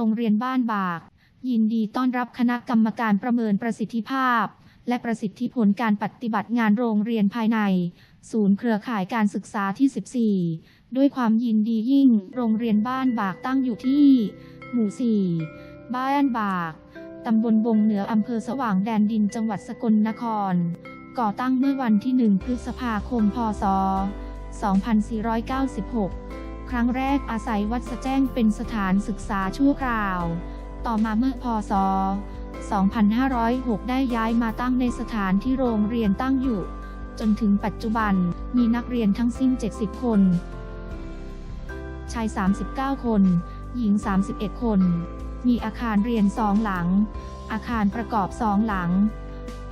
รงเรียนบ้านบาก ยินดีต้อนรับคณะกรรมการประเมินประสิทธิภาพ และประสิทธิผลการปฏิบัติงานโรงเรียนภายใน ศูนย์เครือข่ายการศึกษาที่ 14 ด้วยความยินดียิ่ง โรงเรียนบ้านบากตั้งอยู่ที่ หมู่ 4 บ้านบาก ตำบลบงเหนืออำเภอสว่างแดนดินจังหวัดสกลนคร ก่อตั้งเมื่อวันที่ 1 พฤษภาคม พศ 2496 ครั้งแรกอาศัยวัดสะแจ้งเป็นสถานศึกษาชั่วคราว ต่อมาเมื่อพศ 2506 ได้ย้ายมาตั้งในสถานที่โรงเรียนตั้งอยู่ จนถึงปัจจุบันมีนักเรียนทั้งสิ้น 70 คน ชาย 39 คน หญิง 31 คน มีอาคารเรียนสองหลัง อาคารประกอบสองหลัง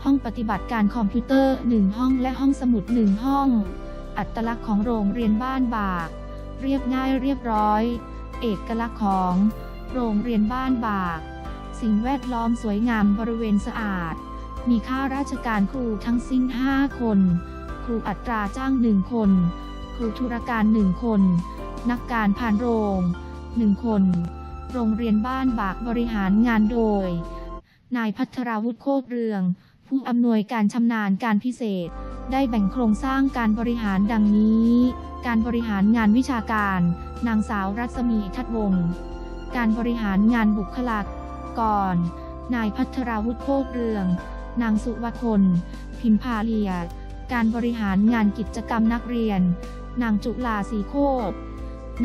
ห้องปฏิบัติการคอมพิวเตอร์ 1 ห้องและห้องสมุด 1 ห้อง อัตลักษณ์ของโรงเรียนบ้านบาก เรียบง่ายเรียบร้อย เอกลักษณ์ของ โรงเรียนบ้านบาก สิ่งแวดล้อมสวยงามบริเวณสะอาด มีข้าราชการครูทั้งสิ้น 5 คน ครูอัตราจ้าง 1 คน ครูธุรการ 1 คน นักการผ่านโรง 1 คน โรงเรียนบ้านบากบริหารงานโดย นายพัทราวุฒิโคตรเรือง ผู้อำนวยการชำนาญการพิเศษ ได้แบ่งโครงสร้างการบริหารดังนี้ การบริหารงานวิชาการ นางสาวรัศมีทัดวงศ์การบริหารงานบุคลากร นายพัทราวุฒิโคตรเรือง นางสุวคลพิมพาเลีย การบริหารงานกิจกรรมนักเรียน นางจุลาสีโคตร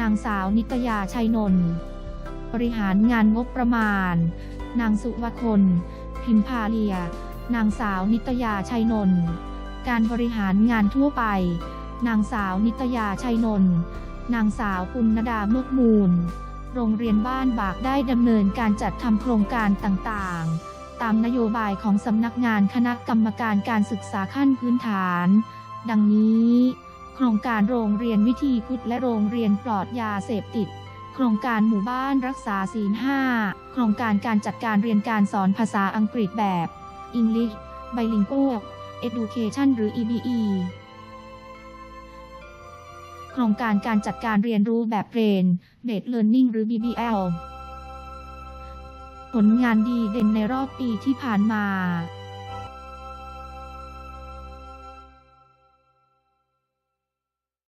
นางสาวนิตยาชัยนนท์บริหารงานงบประมาณ นางสุวคลพิมพาเลีย นางสาวนิตยาชัยนนท์การบริหารงานทั่วไป นางสาวนิตยาชัยนนท์นางสาวปุณณดาเมือกมูล โรงเรียนบ้านบากได้ดำเนินการจัดทำโครงการต่างๆ ตามนโยบายของสำนักงานคณะกรรมการการศึกษาขั้นพื้นฐาน ดังนี้ โครงการโรงเรียนวิธีพุทธและโรงเรียนปลอดยาเสพติด โครงการหมู่บ้านรักษาศีลห้าโครงการการจัดการเรียนการสอนภาษาอังกฤษแบบ English Bilingual Education หรือ EBE โครงการการจัดการเรียนรู้แบบเรียน Based Learning หรือ BBL ผลงานดีเด่นในรอบปีที่ผ่านมา